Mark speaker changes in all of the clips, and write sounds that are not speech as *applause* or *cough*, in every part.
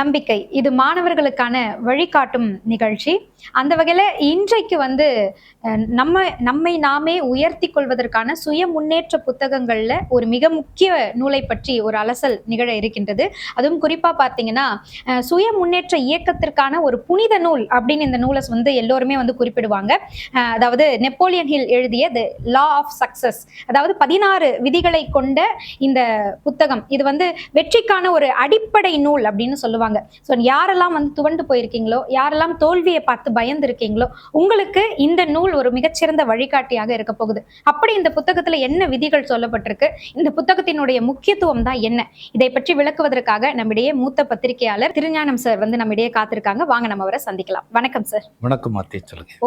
Speaker 1: நம்பிக்கை. இது மாணவர்களுக்கான வழிகாட்டும் நிகழ்ச்சி. அந்த வகையில் இன்றைக்கு வந்து நம்ம நம்மை நாமே உயர்த்தி கொள்வதற்கான சுய முன்னேற்ற புத்தகங்களில் ஒரு மிக முக்கிய நூலை பற்றி ஒரு அலசல் நிகழ இருக்கின்றது. அதுவும் குறிப்பாக பார்த்தீங்கன்னா சுய முன்னேற்ற இயக்கத்திற்கான ஒரு புனித நூல் அப்படின்னு இந்த நூலை வந்து எல்லோருமே வந்து குறிப்பிடுவாங்க. அதாவது நெப்போலியன் ஹில் எழுதிய த லா ஆஃப் சக்சஸ் அதாவது பதினாறு விதிகளை கொண்ட இந்த புத்தகம். இது வந்து வெற்றிக்கான ஒரு அடிப்படை நூல் அப்படின்னு சொல்லுவாங்க. ஸோ யாரெல்லாம் வந்து துவண்டு போயிருக்கீங்களோ யாரெல்லாம் தோல்வியை பார்த்து பயந்து இருக்கீங்களோ உங்களுக்கு இந்த நூல் ஒரு மிகச்சிறந்த வழிகாட்டியாக இருக்க போகுது. அப்படி இந்த புத்தகத்துல என்ன விதிகள் சொல்லப்பட்டிருக்கு? இந்த புத்தகத்தினுடைய முக்கியத்துவம் தான் என்ன? இதை பற்றி விளக்குவதற்காக நம்மிடையே மூத்த பத்திரிகையாளர் திருஞானம் சார் வந்து நம்மிடையே காத்திருக்காங்க. வாங்க நம்ம அவரை சந்திக்கலாம். வணக்கம் சார்
Speaker 2: வணக்கம்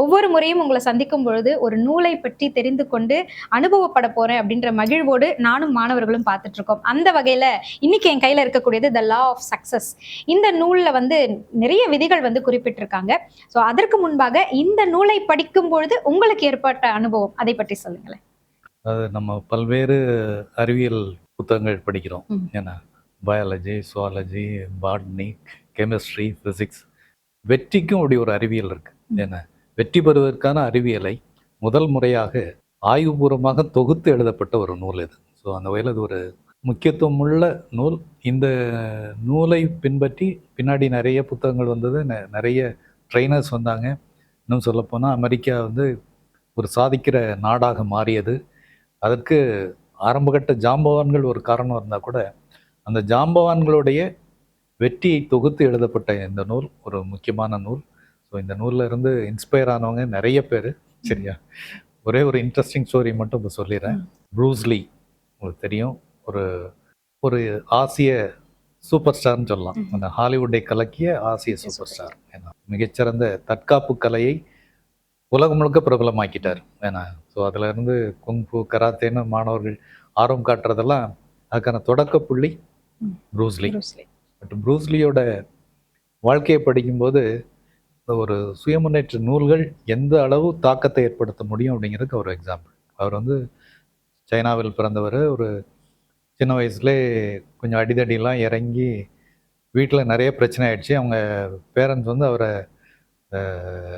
Speaker 1: ஒவ்வொரு முறையும் உங்களை சந்திக்கும் பொழுது ஒரு நூலை பற்றி தெரிந்து கொண்டு அனுபவப்பட போறேன் அப்படின்ற மகிழ்வோடு நானும் மாணவர்களும் பார்த்துட்டு இருக்கோம். அந்த வகையில இன்னைக்கு என் கையில இருக்கக்கூடியது த லா ஆஃப் சக்சஸ் இந்த நூல்ல வந்து நிறைய விதிகள் வந்து குறிப்பிட்டிருக்காங்க. ஸோ அதற்கு முன்பாக இந்த நூலை படிக்கும் பொழுது உங்களுக்கு ஏற்பட்ட அனுபவம் அதை பற்றி சொல்லுங்களேன்.
Speaker 2: அது நம்ம பல்வேறு அறிவியல் புத்தகங்கள் படிக்கிறோம். ஏன்னா biology zoology botany chemistry physics வெற்றிக்கும் அப்படி ஒரு அறிவியல் இருக்கு.
Speaker 1: ம்.
Speaker 2: ஏன்னா வெற்றி பெறுவதற்கான அறிவியலை முதல் முறையாக ஆய்வுபூர்வமாக தொகுத்து எழுதப்பட்ட ஒரு நூல் இது. ஸோ அந்த வகையில் இது ஒரு முக்கியத்துவம் உள்ள நூல். இந்த நூலை பின்பற்றி பின்னாடி நிறைய புத்தகங்கள் வந்தது. நெ- நிறைய ட்ரைனர்ஸ் வந்தாங்க. இன்னும் சொல்லப்போனால் அமெரிக்கா வந்து ஒரு சாதிக்கிற நாடாக மாறியது. அதற்கு ஆரம்பகட்ட ஜாம்பவான்கள் ஒரு காரணம் இருந்தால் கூட அந்த ஜாம்பவான்களுடைய வெற்றியை தொகுத்து எழுதப்பட்ட இந்த நூல் ஒரு முக்கியமான நூல். ஸோ இந்த நூல்ல இருந்து இன்ஸ்பயர் ஆனவங்க நிறைய பேர். சரியா? ஒரே ஒரு இன்ட்ரெஸ்டிங் ஸ்டோரி மட்டும் இப்போ சொல்லிடுறேன் ப்ரூஸ்லி உங்களுக்கு தெரியும். ஒரு ஒரு ஆசிய சூப்பர் ஸ்டார்னு சொல்லலாம். அந்த ஹாலிவுட்டை கலக்கிய ஆசிய சூப்பர் ஸ்டார் ஏன்னா மிகச்சிறந்த தற்காப்பு கலையை உலகம் முழுக்க பிரபலமாக்கிட்டார் ஏன்னா ஸோ அதுல இருந்து குங்ஃபு கராத்தேன்னு மாணவர்கள் ஆர்வம் காட்டுறதெல்லாம் அதுக்கான தொடக்க புள்ளி. ப்ரூஸ்லி. பட் ப்ரூஸ்லியோட வாழ்க்கையை படிக்கும்போது இந்த ஒரு சுயமுன்னேற்ற நூல்கள் எந்த அளவு தாக்கத்தை ஏற்படுத்த முடியும் அப்படிங்கிறதுக்கு ஒரு எக்ஸாம்பிள் அவர் வந்து சைனாவில் பிறந்தவர் ஒரு சின்ன வயசுலே கொஞ்சம் அடிதடிலாம் இறங்கி வீட்டில் நிறைய பிரச்சனை ஆயிடுச்சு. அவங்க பேரண்ட்ஸ் வந்து அவரை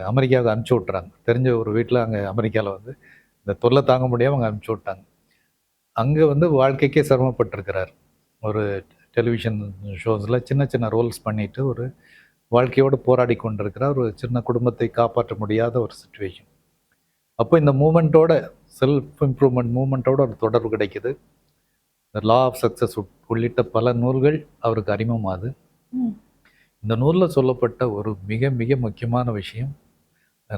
Speaker 2: அமெரிக்காவுக்கு அனுப்பிச்சி விட்றாங்க தெரிஞ்ச ஒரு வீட்டில் அங்கே அமெரிக்காவில் வந்து இந்த தொல்லை தாங்க முடியாமல் அவங்க அனுப்பிச்சி விட்டாங்க. அங்கே வந்து வாழ்க்கைக்கே சிரமப்பட்டிருக்கிறார். ஒரு டெலிவிஷன் ஷோஸில் சின்ன சின்ன ரோல்ஸ் பண்ணிட்டு ஒரு வாழ்க்கையோடு போராடி கொண்டிருக்கிறார். ஒரு சின்ன குடும்பத்தை காப்பாற்ற முடியாத ஒரு சுச்சுவேஷன் அப்போ இந்த மூமெண்ட்டோட செல்ஃப் இம்ப்ரூவ்மெண்ட் மூமெண்ட்டோட ஒரு தொடர்பு கிடைக்கிது. லா ஆஃப் சக்ஸஸ் உள்ளிட்ட பல நூல்கள் அவருக்கு அறிமுகமாகுது.
Speaker 1: ம்.
Speaker 2: இந்த நூலில் சொல்லப்பட்ட ஒரு மிக மிக முக்கியமான விஷயம் த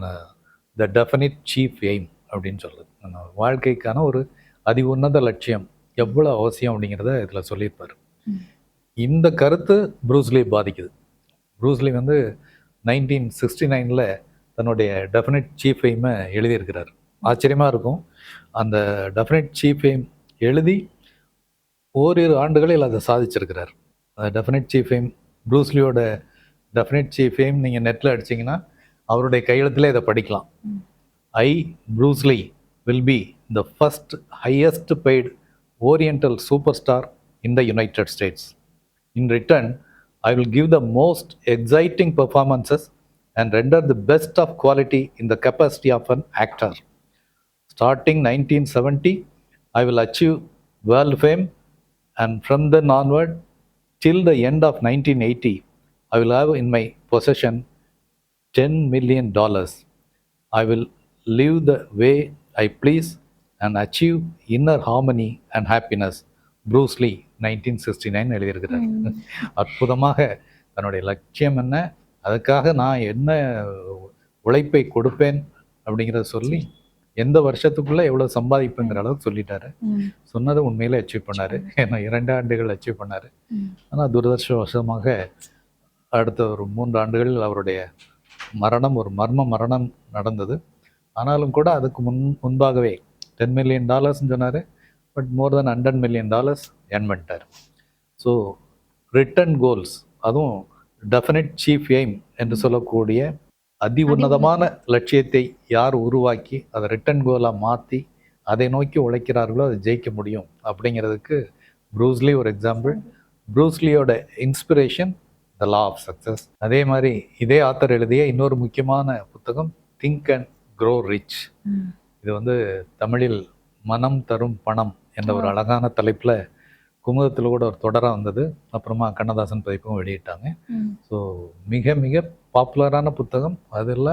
Speaker 2: டெஃபினிட் சீஃப் எய்ம் அப்படின்னு சொல்லுது வாழ்க்கைக்கான ஒரு அதி உன்னத லட்சியம் எவ்வளோ அவசியம் அப்படிங்கிறத இதில் சொல்லியிருப்பார். இந்த கருத்து ப்ரூஸ்லி பாதிக்குது. ப்ரூஸ்லி வந்து நைன்டீன் சிக்ஸ்டி நைனில் தன்னுடைய டெஃபினிட் சீஃப் எய்மை எழுதியிருக்கிறார். ஆச்சரியமாக இருக்கும். அந்த டெஃபினிட் சீஃப் எய்ம் எழுதி ஓரிரு ஆண்டுகளில் அதை சாதிச்சிருக்கிறார். டெஃபினிட் சீஃப் எய்ம் ப்ரூஸ்லியோட டெஃபினிட் சீஃப் எய்ம் நீங்கள் நெட்டில் அடிச்சீங்கன்னா அவருடைய கையெழுத்திலே இதை படிக்கலாம். I Bruce Lee will be the first highest paid oriental super star in the United States in return I will give the most exciting performances and render the best of quality in the capacity of an actor starting 1970 i will achieve world fame and from then onward till the end of 1980 i will have in my possession 10 million dollars i will live the way i please and achieve inner harmony and happiness Bruce Lee nineteen sixty nine எழுதியிருக்கிறார்
Speaker 1: ம்.
Speaker 2: அற்புதமாக தன்னுடைய லட்சியம் என்ன அதுக்காக நான் என்ன உழைப்பை கொடுப்பேன் அப்படிங்கிறத சொல்லி எந்த வருஷத்துக்குள்ள எவ்வளவு சம்பாதிப்புங்கிற அளவுக்கு சொல்லிட்டாரு. சொன்னதை உண்மையில அச்சீவ் பண்ணாரு. ஏன்னா இரண்டு ஆண்டுகள் அச்சீவ் பண்ணாரு. ஆனால் துரதிருஷ்டவசமாக அடுத்த ஒரு மூன்று ஆண்டுகளில் அவருடைய மரணம் ஒரு மர்ம மரணம் நடந்தது. ஆனாலும் கூட அதுக்கு முன் முன்பாகவே டென் மில்லியன் டாலர்ஸ்னு சொன்னார். But more then hundred million dollars earn பண்ணிட்டார். ஸோ ரிட்டன் கோல்ஸ் அதுவும் டெஃபினட் சீஃப் எய்ம் என்று சொல்லக்கூடிய அதி உன்னதமான லட்சியத்தை யார் உருவாக்கி அதை ரிட்டன் கோலாக மாற்றி அதை நோக்கி உழைக்கிறார்களோ அதை ஜெயிக்க முடியும். அப்படிங்கிறதுக்கு ப்ரூஸ்லி ஒரு example ப்ரூஸ்லியோட inspiration the law of success அதே மாதிரி இதே ஆத்தர் எழுதிய இன்னொரு முக்கியமான புத்தகம் திங்க் அண்ட் க்ரோ ரிச். இது வந்து தமிழில் மனம் தரும் பணம் என்ற ஒரு அழகான தலைப்பில் குமுதத்தில் கூட ஒரு தொடராக வந்தது. அப்புறமா கண்ணதாசன் பதிப்பும் வெளியிட்டாங்க. ஸோ மிக மிக பாப்புலரான புத்தகம். அதில்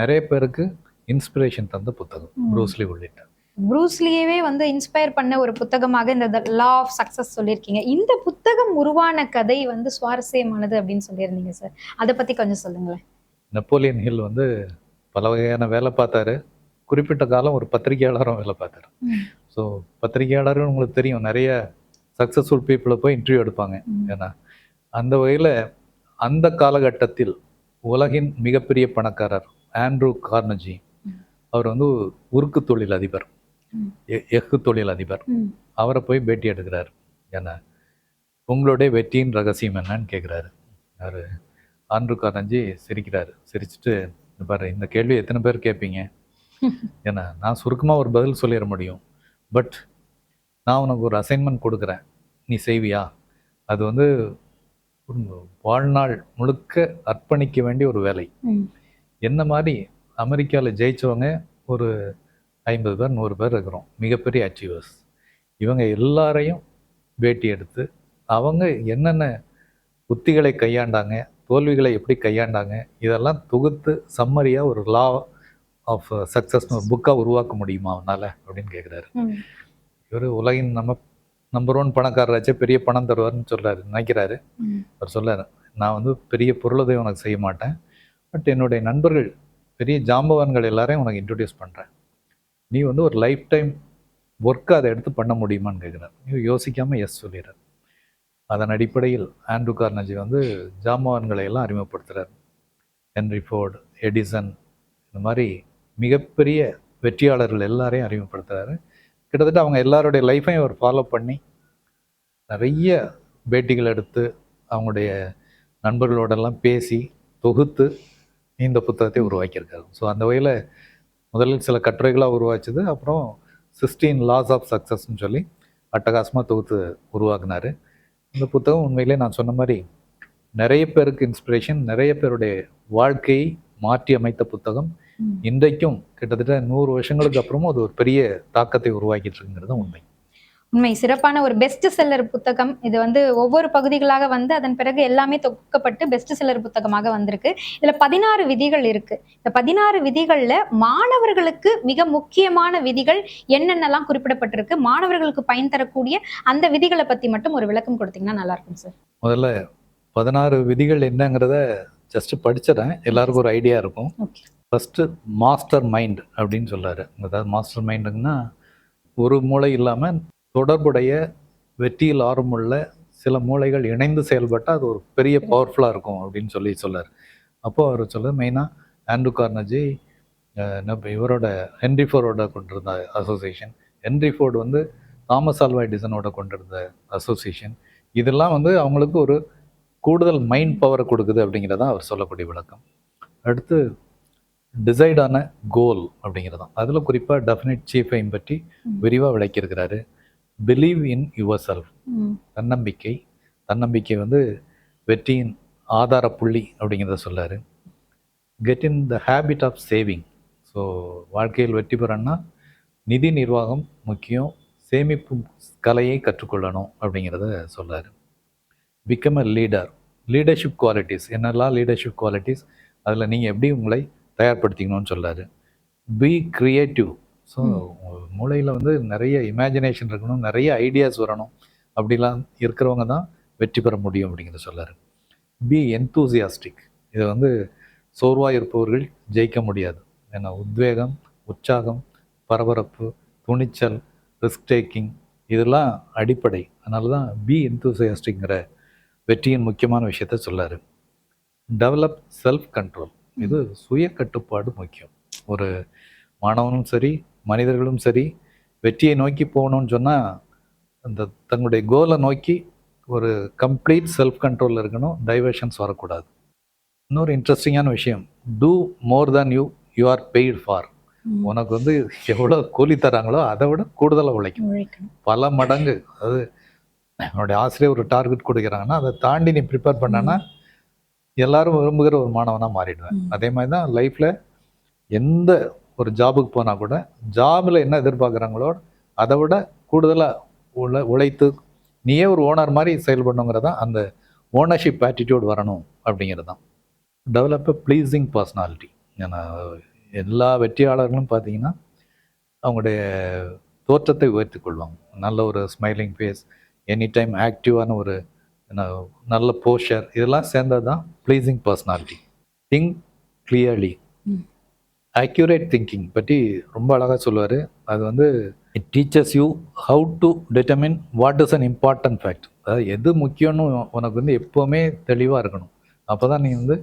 Speaker 2: நிறைய பேருக்கு இன்ஸ்பிரேஷன் தந்த புத்தகம். ப்ரூஸ்லி உள்ளிட்ட.
Speaker 1: ப்ரூஸ்லியவே வந்து இன்ஸ்பயர் பண்ண ஒரு புத்தகமாக இந்த லா ஆஃப் சக்சஸ் சொல்லியிருக்கீங்க. இந்த புத்தகம் உருவான கதை வந்து சுவாரஸ்யமானது அப்படின்னு சொல்லியிருந்தீங்க சார் அதை பத்தி கொஞ்சம் சொல்லுங்களேன்.
Speaker 2: நெப்போலியன் ஹில் வந்து பல வகையான வேலை பார்த்தாரு. குறிப்பிட்ட காலம் ஒரு பத்திரிகையாளரும் வேலை பார்த்தாரு. ஸோ பத்திரிகையாளரும் உங்களுக்கு தெரியும் நிறைய சக்ஸஸ்ஃபுல் பீப்புளை போய் இன்டர்வியூ எடுப்பாங்க. ஏன்னா அந்த வகையில் அந்த காலகட்டத்தில் உலகின் மிகப்பெரிய பணக்காரர் ஆண்ட்ரூ கார்னஜி. அவர் வந்து உருக்கு தொழில் அதிபர் எஃகு தொழில் அதிபர். அவரை போய் பேட்டி எடுக்கிறார். என்ன? உங்களுடைய வெற்றியின் ரகசியம் என்னன்னு கேட்குறாரு யாரு? ஆண்ட்ரூ கார்னஜி சிரிக்கிறாரு. சிரிச்சுட்டு "இங்க பாரு இந்த கேள்வி எத்தனை பேர் கேட்பீங்க ஏன்னா நான் சுருக்கமாக ஒரு பதில் சொல்லிட முடியும். பட் நான் உனக்கு ஒரு அசைன்மெண்ட் கொடுக்குறேன். நீ செய்வியா? அது வந்து வாழ்நாள் முழுக்க அர்ப்பணிக்க வேண்டிய ஒரு வேலை. என்ன மாதிரி அமெரிக்காவில் ஜெயிச்சவங்க ஒரு ஐம்பது பேர் நூறு பேர் இருக்கிறோம் மிகப்பெரிய அச்சீவர்ஸ் இவங்க எல்லாரையும் பேட்டி எடுத்து அவங்க என்னென்ன உத்திகளை கையாண்டாங்க தோல்விகளை எப்படி கையாண்டாங்க இதெல்லாம் தொகுத்து சம்மரியாக ஒரு லா ஆஃப் சக்ஸஸ்னு ஒரு புக்காக உருவாக்க முடியுமா அவனால் அப்படின்னு கேட்குறாரு. இவர் உலகின் நம்ம நம்பர் ஒன் பணக்காரராச்சே பெரிய பணம் தருவார்னு சொல்கிறாரு நினைக்கிறாரு. அவர் சொல்றாரு நான் வந்து பெரிய பொருளுதவி உனக்கு செய்ய மாட்டேன் பட் என்னுடைய நண்பர்கள் பெரிய ஜாம்பவான்கள் எல்லாரையும் உனக்கு இன்ட்ரடியூஸ் பண்ணுறேன் நீ வந்து ஒரு லைஃப் டைம் ஒர்க்கை அதை எடுத்து பண்ண முடியுமான்னு கேட்குறாரு நீ யோசிக்காமல் எஸ் சொல்லிடுறார். அதன் அடிப்படையில் ஆண்ட்ரூ கார்னஜி வந்து ஜாம்பவான்களை எல்லாம் அறிமுகப்படுத்துகிறார் ஹென்ரி ஃபோர்டு எடிசன் இந்த மாதிரி மிகப்பெரிய வெற்றியாளர்கள் எல்லாரையும் அறிமுகப்படுத்துகிறாரு கிட்டத்தட்ட அவங்க எல்லாருடைய லைஃப்பையும் அவர் ஃபாலோ பண்ணி நிறைய பேட்டிகள் எடுத்து அவங்களுடைய நண்பர்களோடெல்லாம் பேசி தொகுத்து இந்த புத்தகத்தை உருவாக்கியிருக்காரு. ஸோ அந்த வகையில் முதலில் சில கட்டுரைகளாக உருவாச்சுது. அப்புறம் சிக்ஸ்டீன் லாஸ் ஆஃப் சக்ஸஸ்ன்னு சொல்லி அட்டகாசமாக தொகுத்து உருவாக்குனார். இந்த புத்தகம் உண்மையிலே நான் சொன்ன மாதிரி நிறைய பேருக்கு இன்ஸ்பிரேஷன் நிறைய பேருடைய வாழ்க்கையை மாற்றி அமைத்த புத்தகம். இன்றைக்கும் கிட்டத்தட்ட நூறு வருஷங்களுக்கு அப்புறமும் அது ஒரு பெரிய தாக்கத்தை உருவாக்கிட்டு இருக்குங்கிறது உண்மை.
Speaker 1: உண்மை. சிறப்பான ஒரு பெஸ்ட் செல்லர் புத்தகம். இது வந்து ஒவ்வொரு பகுதிகளாக வந்து அதன் பிறகு எல்லாமே தொகுக்கப்பட்டு பெஸ்ட் செல்லர் புத்தகமாக வந்திருக்கு. இதுல பதினாறு விதிகள் இருக்கு. இந்த பதினாறு விதிகள்ல மாணவர்களுக்கு மிக முக்கியமான விதிகள் என்னென்னலாம் குறிப்பிடப்பட்டிருக்கு? மாணவர்களுக்கு பயன் தரக்கூடிய அந்த விதிகளை பத்தி மட்டும் ஒரு விளக்கம் கொடுத்தீங்கன்னா நல்லா இருக்கும் சார்
Speaker 2: முதல்ல பதினாறு விதிகள் என்னங்கிறத ஜஸ்ட் படிச்சிடறேன். எல்லாருக்கும் ஒரு ஐடியா இருக்கும். ஃபஸ்ட்டு மாஸ்டர் மைண்ட் அப்படின்னு சொல்றாரு. அதாவது மாஸ்டர் மைண்டுங்கன்னா ஒரு மூளை இல்லாமல் தொடர்புடைய வெற்றியில் ஆர்வமுள்ள சில மூளைகள் இணைந்து செயல்பட்டால் அது ஒரு பெரிய பவர்ஃபுல்லாக இருக்கும் அப்படின்னு சொல்லி சொல்லார். அப்போது அவர் சொல்ல மெயினாக ஆண்ட்ரூ கார்னஜி இவரோட ஹென்ரி ஃபோரோட கொண்டிருந்த அசோசியேஷன் ஹென்ரி ஃபோர்டு வந்து தாமஸ் ஆல்வா எடிசனோட கொண்டிருந்த அசோசியேஷன் இதெல்லாம் வந்து அவங்களுக்கு ஒரு கூடுதல் மைண்ட் பவரை கொடுக்குது அப்படிங்கிறதான் அவர் சொல்லக்கூடிய விளக்கம். அடுத்து டிசைடான கோல் அப்படிங்கிறதான் அதில் குறிப்பாக டெஃபினட் சீஃப் எய்ம் பற்றி. விரிவாக விளக்கியிருக்கிறாரு. பிலீவ் இன் யுவர் செல்ஃப் தன்னம்பிக்கை. தன்னம்பிக்கை வந்து வெற்றியின் ஆதார புள்ளி அப்படிங்கிறத சொல்லாரு. Get in the habit of saving. So வாழ்க்கையில் வெற்றி பெறணும்னா நிதி நிர்வாகம் முக்கியம். சேமிப்பு கலையை கற்றுக்கொள்ளணும் அப்படிங்கிறத சொல்லாரு. Become a leader leadership qualities என்னெல்லாம் லீடர்ஷிப் குவாலிட்டிஸ் அதில் நீங்கள் எப்படி உங்களை தயார்படுத்திக்கணும்னு சொல்லாரு. பி கிரியேட்டிவ் ஸோ மூளையில் வந்து நிறைய இமேஜினேஷன் இருக்கணும் நிறைய ஐடியாஸ் வரணும். அப்படிலாம் இருக்கிறவங்க தான் வெற்றி பெற முடியும் அப்படிங்கிறத சொல்லாரு. பி என்தூசியாஸ்டிக் இதை வந்து சோர்வாக இருப்பவர்கள் ஜெயிக்க முடியாது. ஏன்னா உத்வேகம் உற்சாகம் பரபரப்பு துணிச்சல் ரிஸ்க் டேக்கிங் இதெல்லாம் அடிப்படை. அதனால தான் பி என்தூசியாஸ்டிக்ங்கிற வெற்றியின் முக்கியமான விஷயத்த சொல்லாரு. டெவலப் செல்ஃப் கண்ட்ரோல் இது சுய கட்டுப்பாடு முக்கியம். ஒரு மாணவனும் சரி மனிதர்களும் சரி வெற்றியை நோக்கி போகணும்னு சொன்னால் அந்த தங்களுடைய கோலை நோக்கி ஒரு கம்ப்ளீட் செல்ஃப் கண்ட்ரோலில் இருக்கணும் டைவர்ஷன்ஸ் வரக்கூடாது. இன்னொரு இன்ட்ரெஸ்டிங்கான விஷயம் do more than you you are paid for. உனக்கு வந்து எவ்வளோ கூலி தராங்களோ அதை விட கூடுதலாக உழைக்கும். பல மடங்கு. அது என்னுடைய ஆசிரியர் ஒரு டார்கெட் கொடுக்குறாங்கன்னா அதை தாண்டி நீ ப்ரிப்பேர் பண்ணனா எல்லாரும் விரும்புகிற ஒரு மாணவனாக மாறிடுவேன். அதே மாதிரி தான் லைஃப்பில் எந்த ஒரு ஜாபுக்கு போனால் கூட ஜாபில் என்ன எதிர்பார்க்குறாங்களோ அதை விட கூடுதலாக உழ உழைத்து நீயே ஒரு ஓனர் மாதிரி செயல்படணுங்கிறதா அந்த ஓனர்ஷிப் ஆட்டிடியூட் வரணும் அப்படிங்கிறது தான். டெவலப் ப்ளீஸிங் பர்சனாலிட்டி ஏன்னா எல்லா வெற்றியாளர்களும் பார்த்தீங்கன்னா அவங்களுடைய தோற்றத்தை உயர்த்தி கொள்வாங்க. நல்ல ஒரு ஸ்மைலிங் ஃபேஸ் எனி டைம் ஆக்டிவான ஒரு நல்ல போஷர் இதெல்லாம் சேர்ந்தது தான் pleasing personality think clearly. Accurate thinking பற்றி ரொம்ப அழகாக சொல்லுவார். அது வந்து it teaches you how to determine what is an important fact அதாவது எது முக்கியம்னு உனக்கு வந்து எப்போவுமே தெளிவாக இருக்கணும். அப்போ தான் நீ வந்து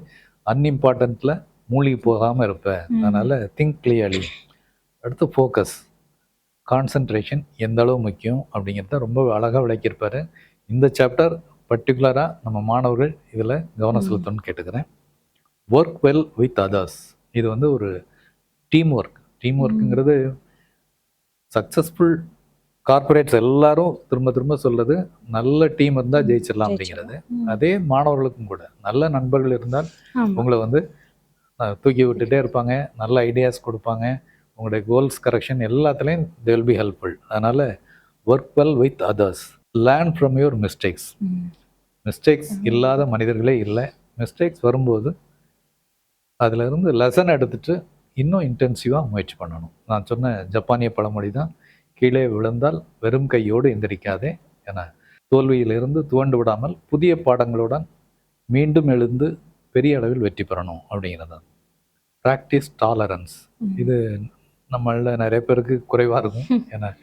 Speaker 2: அன்இம்பார்ட்டண்ட்டில் மூழ்கி போகாமல் இருப்ப. அதனால் திங்க் கிளியர்லி அடுத்து ஃபோக்கஸ் கான்சன்ட்ரேஷன் எந்த அளவு முக்கியம் அப்படிங்கிறத ரொம்ப அழகாக விளக்கியிருப்பாரு. இந்த சாப்டர் பர்டிகுலராக நம்ம மாணவர்கள் இதில் கவனம். செலுத்தணும்னு கேட்டுக்கிறேன். ஒர்க் வெல் வித் அதர்ஸ் இது வந்து ஒரு டீம் ஒர்க் டீம் ஒர்க்குங்கிறது சக்ஸஸ்ஃபுல் கார்ப்பரேட்ஸ் எல்லாரும் திரும்ப திரும்ப சொல்றது நல்ல டீம் இருந்தால் ஜெயிச்சிடலாம் அப்படிங்கிறது. அதே மாணவர்களுக்கும் கூட. நல்ல நண்பர்கள் இருந்தால். உங்களை வந்து தூக்கி விட்டுட்டே இருப்பாங்க. நல்ல ஐடியாஸ் கொடுப்பாங்க. உங்களுடைய கோல்ஸ் கரெக்ஷன் எல்லாத்துலேயும் தே வில் பி ஹெல்ப்ஃபுல் அதனால் work well with others learn from your mistakes. Mistakes இல்லாத மனிதர்களே இல்லை. மிஸ்டேக்ஸ் வரும்போது அதுல இருந்து லெசன் எடுத்துட்டு இன்னும் இன்டென்சிவாக முயற்சி பண்ணணும். நான் சொன்ன ஜப்பானிய பழமொழி தான் கீழே விழுந்தால் வெறும் கையோடு எந்திரிக்காதே என. தோல்வியிலிருந்து துவண்டு விடாமல் புதிய பாடங்களுடன் மீண்டும் எழுந்து பெரிய அளவில் வெற்றி பெறணும் அப்படிங்கிறது. Practice tolerance. இது நம்மள நிறைய பேருக்கு குறைவாக இருக்கும். *laughs* ஏன்னா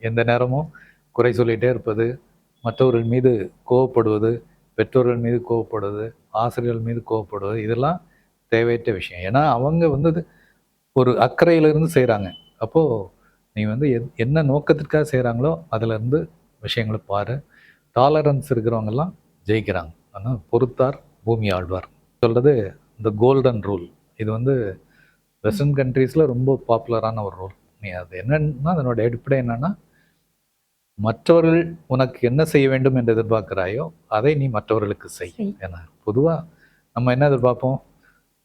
Speaker 2: எந்த நேரமும் குறை சொல்லிகிட்டே இருப்பது மற்றவர்கள் மீது கோவப்படுவது பெற்றோர்கள் மீது கோவப்படுவது ஆசிரியர்கள் மீது கோவப்படுவது இதெல்லாம் தேவையற்ற விஷயம். ஏன்னா அவங்க வந்து ஒரு அக்கறையிலிருந்து செய்கிறாங்க அப்போது நீ வந்து எத்- என்ன நோக்கத்திற்காக செய்கிறாங்களோ அதிலிருந்து விஷயங்களை பாரு. டாலரன்ஸ் இருக்கிறவங்கெல்லாம் ஜெயிக்கிறாங்க. ஆனால் பொறுத்தார் பூமி ஆழ்வார். சொல்கிறது இந்த கோல்டன் ரூல் இது வந்து வெஸ்டர்ன் கண்ட்ரீஸில் ரொம்ப பாப்புலரான ஒரு ரூல் நீ அது என்னன்னா அதனோட அடிப்படை என்னென்னா மற்றவர்கள் உனக்கு என்ன செய்ய வேண்டும் என்று எதிர்பார்க்கிறாயோ அதை நீ மற்றவர்களுக்கு செய். ஏன்னா பொதுவாக நம்ம என்ன எதிர்பார்ப்போம்?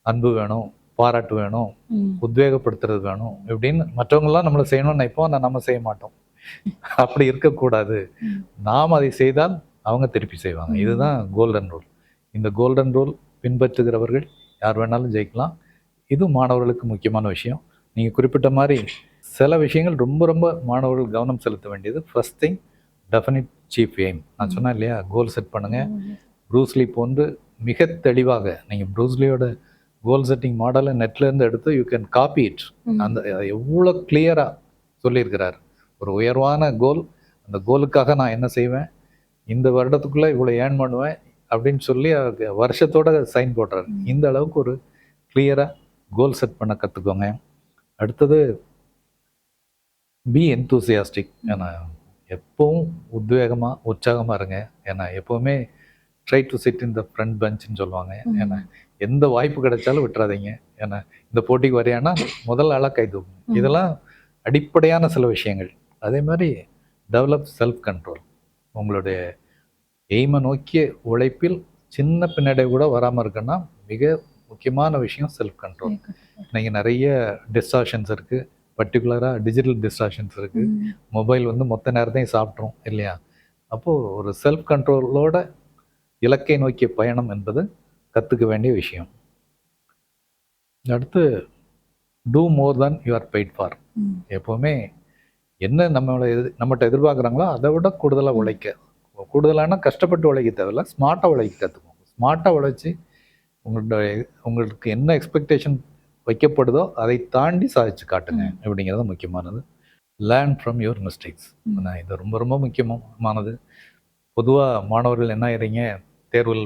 Speaker 2: அன்பு வேணும் பாராட்டு வேணும். உத்வேகப்படுத்துறது வேணும் இப்படின்னு மற்றவங்கெல்லாம் நம்மளை செய்யணும்னு நினைப்போம் ஆனால் நம்ம செய்ய மாட்டோம். அப்படி இருக்கக்கூடாது. நாம் அதை செய்தால் அவங்க திருப்பி செய்வாங்க. இதுதான் கோல்டன் ரூல் இந்த கோல்டன் ரூல் பின்பற்றுகிறவர்கள் யார் வேணாலும் ஜெயிக்கலாம். இது மாணவர்களுக்கு முக்கியமான விஷயம். நீங்கள் குறிப்பிட்ட மாதிரி சில விஷயங்கள் ரொம்ப ரொம்ப மாணவர்கள் கவனம் செலுத்த வேண்டியது. First thing definite chief aim நான் சொன்னேன் இல்லையா? கோல் செட் பண்ணுங்க. ப்ரூஸ்லி போன்று மிக தெளிவாக நீங்கள் ப்ரூஸ்லியோட கோல் செட்டிங் மாடலை நெட்லேருந்து எடுத்து யூ கேன் காப்பி இட். அந்த எவ்வளோ கிளியராக சொல்லியிருக்கிறார். ஒரு உயர்வான கோல் அந்த கோலுக்காக நான் என்ன செய்வேன்? இந்த வருடத்துக்குள்ளே இவ்வளோ ஏர்ன் பண்ணுவேன் அப்படின்னு சொல்லி அவருக்கு வருஷத்தோட சைன் போடுறாரு. இந்த அளவுக்கு ஒரு கிளியராக கோல் செட் பண்ண கற்றுக்கோங்க அடுத்தது பி enthusiastic. ஏன்னா எப்பவும் உத்வேகமாக உற்சாகமாக இருங்க. ஏன்னா எப்போவுமே try to sit in the front பெஞ்ச்னு சொல்லுவாங்க. ஏன்னா எந்த வாய்ப்பு கிடைச்சாலும் விட்டுறாதீங்க. ஏன்னா இந்த போட்டிக்கு வரையானா முதல் ஆளாக கை தூக்கும்
Speaker 1: ம்.
Speaker 2: இதெல்லாம் அடிப்படையான சில விஷயங்கள். அதே மாதிரி டெவலப் செல்ஃப் கண்ட்ரோல் உங்களுடைய எய்மை நோக்கிய உழைப்பில் சின்ன பின்னடை கூட வராமல் இருக்குன்னா மிக முக்கியமான விஷயம் செல்ஃப் கண்ட்ரோல் இன்னைக்கு நிறைய டிஸ்டார்ஷன்ஸ் இருக்குது பர்டிகுலராக டிஜிட்டல் டிஸ்டார்ஷன்ஸ் இருக்குது. மொபைல் வந்து மொத்த நேரத்தையும் சாப்பிட்ரும் இல்லையா? அப்போது ஒரு செல்ஃப் கண்ட்ரோலோட இலக்கை நோக்கிய பயணம் என்பது கற்றுக்க வேண்டிய விஷயம். அடுத்து do more than you are paid for. எப்போவுமே என்ன நம்மளை எது நம்மகிட்ட எதிர்பார்க்குறாங்களோ அதை விட கூடுதலாக உழைக்க. கூடுதலான கஷ்டப்பட்டு உழைக்க தேவையில்ல ஸ்மார்ட்டாக உழைக்க கற்றுக்கோங்க ஸ்மார்ட்டாக உழைச்சி உங்களுடைய உங்களுக்கு என்ன எக்ஸ்பெக்டேஷன் வைக்கப்படுதோ அதை தாண்டி சாதிச்சு காட்டுங்க. அப்படிங்கிறது முக்கியமானது. Learn from your mistakes. இது ரொம்ப ரொம்ப முக்கியமானது. பொதுவாக மாணவர்கள் என்ன ஆயிடுறீங்க தேர்வில்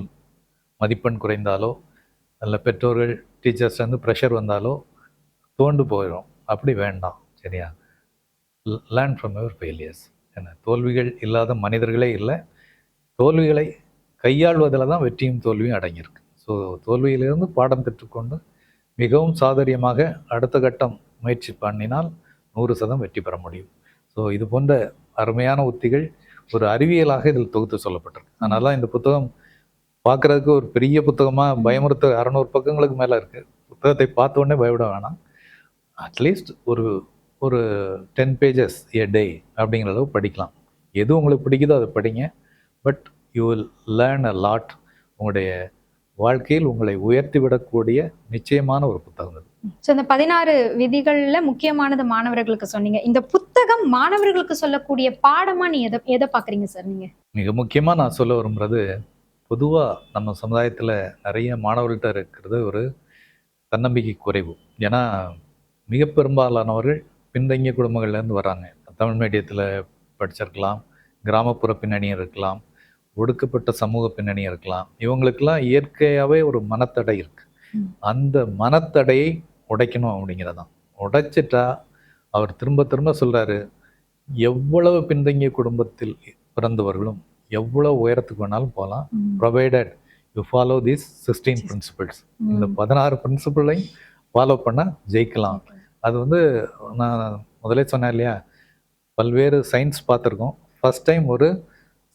Speaker 2: மதிப்பெண் குறைந்தாலோ அல்ல பெற்றோர்கள் டீச்சர்ஸ்லேருந்து ப்ரெஷர் வந்தாலோ தோண்டு போயிடும் அப்படி வேண்டாம். சரியா? லேர்ன் ஃப்ரம் யுவர் ஃபெயிலியர்ஸ் என்ன தோல்விகள் இல்லாத மனிதர்களே இல்லை. தோல்விகளை கையாள்வதில் தான் வெற்றியும் தோல்வியும் அடங்கியிருக்கு. ஸோ தோல்வியிலிருந்து பாடம் பெற்றுக்கொண்டு மிகவும் சாதரியமாக அடுத்த கட்டம் முயற்சி பண்ணினால் நூறு சதம் வெற்றி பெற முடியும். ஸோ இது போன்ற அருமையான உத்திகள் ஒரு அறிவியலாக இதில் தொகுத்து சொல்லப்பட்டிருக்கு. அதனால இந்த புத்தகம் பார்க்குறதுக்கு ஒரு பெரிய புத்தகமாக பயமுறுத்த அறநூறு பக்கங்களுக்கு மேலே இருக்குது புத்தகத்தை பார்த்த உடனே பயப்பட வேணாம். அட்லீஸ்ட் ஒரு ஒரு டென் பேஜஸ் எ டே அப்படிங்கிற அளவு படிக்கலாம். எது உங்களுக்கு பிடிக்குதோ அதை படிங்க. But you will learn a lot உங்களுடைய வாழ்க்கையில் உங்களை உயர்த்தி விடக்கூடிய நிச்சயமான ஒரு புத்தகம் அது.
Speaker 1: ஸோ இந்த பதினாறு விதிகள்ல முக்கியமானது மாணவர்களுக்கு சொன்னீங்க. இந்த புத்தகம் மாணவர்களுக்கு சொல்லக்கூடிய பாடமா நீ எதை எதை பாக்குறீங்க சார் நீங்க?
Speaker 2: மிக முக்கியமாக நான் சொல்ல விரும்புறது பொதுவாக நம்ம சமுதாயத்தில் நிறைய மாணவர்கள்ட்ட இருக்கிறது ஒரு தன்னம்பிக்கை குறைவு. ஏன்னா மிக பெரும்பாலானவர்கள் பின்தங்கிய குடும்பங்கள்லேருந்து வராங்க. தமிழ் மீடியத்தில் படிச்சிருக்கலாம் கிராமப்புற பின்னணியும் இருக்கலாம் ஒடுக்கப்பட்ட சமூக பின்னணியும் இருக்கலாம். இவங்களுக்கெல்லாம் இயற்கையாகவே ஒரு மனத்தடை இருக்கு.
Speaker 1: ம்.
Speaker 2: அந்த மனத்தடையை உடைக்கணும் அப்படிங்கிறதான். உடைச்சிட்டா அவர் திரும்ப திரும்ப சொல்றாரு எவ்வளவு பின்தங்கிய குடும்பத்தில் பிறந்தவர்களும் எவ்வளவு உயரத்துக்கு வேணாலும் போகலாம். Provided you follow these sixteen principles இந்த பதினாறு பிரின்சிபலையும் ஃபாலோ பண்ணால் ஜெயிக்கலாம். அது வந்து நான் முதலே சொன்னேன் இல்லையா பல்வேறு சயின்ஸ் பார்த்துருக்கோம். ஃபர்ஸ்ட் டைம் ஒரு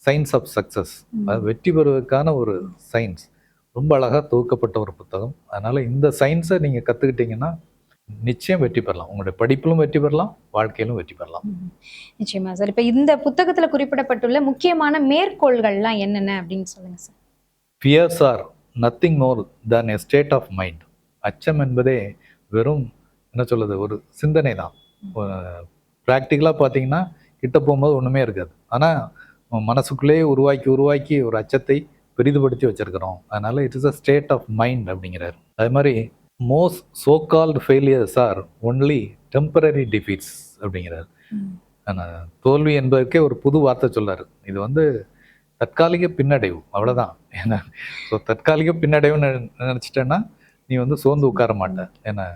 Speaker 2: சயின்ஸ் ஆஃப் சக்ஸஸ் வெற்றி பெறுவதற்கான ஒரு சயின்ஸ் ரொம்ப அழகாக தொகுக்கப்பட்ட ஒரு புத்தகம். அதனால் இந்த சயின்ஸை நீங்கள் கற்றுக்கிட்டீங்கன்னா நிச்சயம் வெற்றி பெறலாம். உங்களுடைய படிப்பிலும் வெற்றி பெறலாம் வாழ்க்கையிலும் வெற்றி பெறலாம்.
Speaker 1: ம். நிச்சயமா சார். இப்ப இந்த புத்தகத்துல குறிப்பிடப்பட்டுள்ள முக்கியமான மேற்கோள்கள்லாம் என்னென்ன அப்படின்னு சொல்லுங்க sir?
Speaker 2: Fears are nothing more than a state of mind அச்சம் என்பதே வெறும் என்ன சொல்லுது ஒரு சிந்தனை தான் ப்ராக்டிக்கலாக பார்த்தீங்கன்னா கிட்ட போகும்போது ஒன்றுமே இருக்காது. ஆனால் மனசுக்குள்ளேயே உருவாக்கி உருவாக்கி ஒரு அச்சத்தை பெரிதுபடுத்தி வச்சிருக்கிறோம். அதனால it is a state of mind அப்படிங்கிறார். அதே மாதிரி most so called failures are only temporary defeats அப்படிங்கிறார் தோல்வி என்பதற்கே ஒரு புது வார்த்தை சொல்லாரு இது வந்து தற்காலிக பின்னடைவு அவ்வளவுதான். ஏன்னா ஸோ தற்காலிக பின்னடைவுன்னு நினச்சிட்டேன்னா நீ வந்து சோர்ந்து உட்கார மாட்ட. ஏன்னா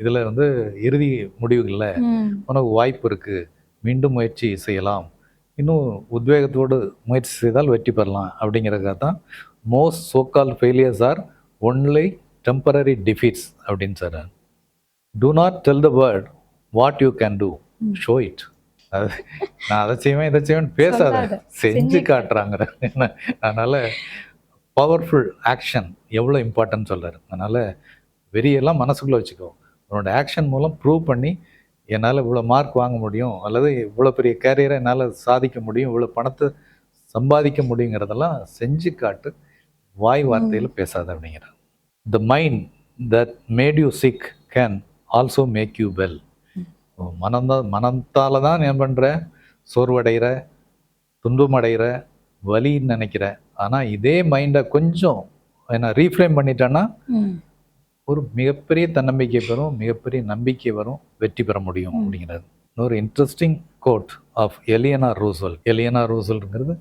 Speaker 2: இதுல வந்து இறுதி முடிவுகளில். உனக்கு வாய்ப்பு இருக்கு. மீண்டும் முயற்சி செய்யலாம். இன்னும் உத்வேகத்தோடு முயற்சி செய்தால் வெற்றி பெறலாம் அப்படிங்கிறதுக்காக தான் most so called failures are only temporary defeats அப்படின்னு sir do not tell the world what you can do. Show it அது நான் அதை செய்வேன் இதை செய்வேன் பேசாத. செஞ்சு
Speaker 1: செஞ்சு
Speaker 2: காட்டுறாங்க அதனால பவர்ஃபுல் ஆக்ஷன் எவ்வளோ இம்பார்ட்டன்ட் சொல்றாரு. அதனால வெறியெல்லாம் மனசுக்குள்ள வச்சுக்கோ. உன்னோட ஆக்ஷன் மூலம் ப்ரூவ் பண்ணி என்னால் இவ்வளோ மார்க் வாங்க முடியும்? அல்லது இவ்வளோ பெரிய கேரியரை என்னால் சாதிக்க முடியும்? இவ்வளோ பணத்தை சம்பாதிக்க முடியுங்கிறதெல்லாம் செஞ்சு காட்டு வாய் வார்த்தையில் பேசாத அப்படிங்கிறார் the mind that made you sick can also make you well மனம்தான் மனத்தால தான் என்ன பண்ணுற சோர்வடைகிற துன்பமடைகிற வலின்னு நினைக்கிற. ஆனால் இதே மைண்டை கொஞ்சம் என்ன ரீஃப்ரேம் பண்ணிட்டேன்னா. ஒரு மிகப்பெரிய தன்னம்பிக்கை பெறும் மிகப்பெரிய நம்பிக்கை வரும் வெற்றி பெற முடியும். அப்படிங்கிறது. இன்னொரு interesting quote of Eleanor Roosevelt Eleanor ரூசல்ங்கிறது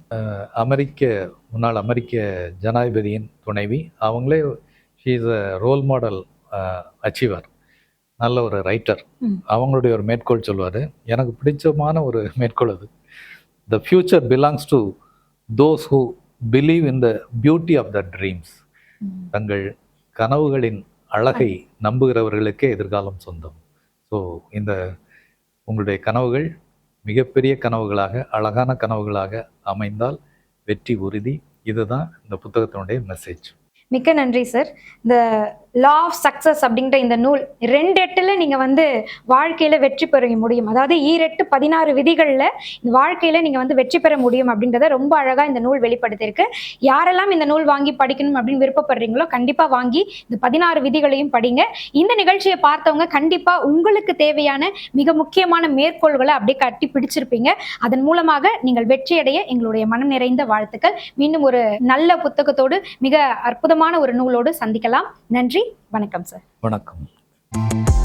Speaker 2: அமெரிக்க முன்னாள் அமெரிக்க ஜனாதிபதியின் துணைவி. அவங்களே she is a role model achiever நல்ல ஒரு ரைட்டர். அவங்களுடைய ஒரு மேற்கோள் சொல்லுவார் எனக்கு பிடிச்சமான ஒரு மேற்கோள் அது. The future belongs to those who believe in the beauty of the dreams. தங்கள் கனவுகளின் அழகை நம்புகிறவர்களுக்கே எதிர்காலம் சொந்தம். ஸோ இந்த உங்களுடைய கனவுகள் மிகப்பெரிய கனவுகளாக அழகான கனவுகளாக அமைந்தால் வெற்றி உறுதி. இதுதான் இந்த புத்தகத்தினுடைய மெசேஜ்
Speaker 1: மிக்க நன்றி சார் இந்த லா ஆஃப் சக்சஸ் அப்படின்ற இந்த நூல் ரெண்டு எட்டுல நீங்க வந்து வாழ்க்கையில வெற்றி பெற முடியும். அதாவது ஈரெட்டு பதினாறு விதிகள்ல இந்த வாழ்க்கையில நீங்க வந்து வெற்றி பெற முடியும் அப்படின்றத ரொம்ப அழகா இந்த நூல் வெளிப்படுத்தியிருக்கு. யாரெல்லாம் இந்த நூல் வாங்கி படிக்கணும் அப்படின்னு விருப்பப்படுறீங்களோ கண்டிப்பா வாங்கி இந்த பதினாறு விதிகளையும் படிங்க. இந்த நிகழ்ச்சியை பார்த்தவங்க கண்டிப்பா உங்களுக்கு தேவையான மிக முக்கியமான மேற்கோள்களை அப்படியே கட்டி பிடிச்சிருப்பீங்க. அதன் மூலமாக நீங்கள் வெற்றியடைய எங்களுடைய மனம் நிறைந்த வாழ்த்துக்கள். மீண்டும் ஒரு நல்ல புத்தகத்தோடு மிக அற்புதமான ஒரு நூலோடு சந்திக்கலாம். நன்றி. நன்றி. வணக்கம் சார்.
Speaker 2: வணக்கம்.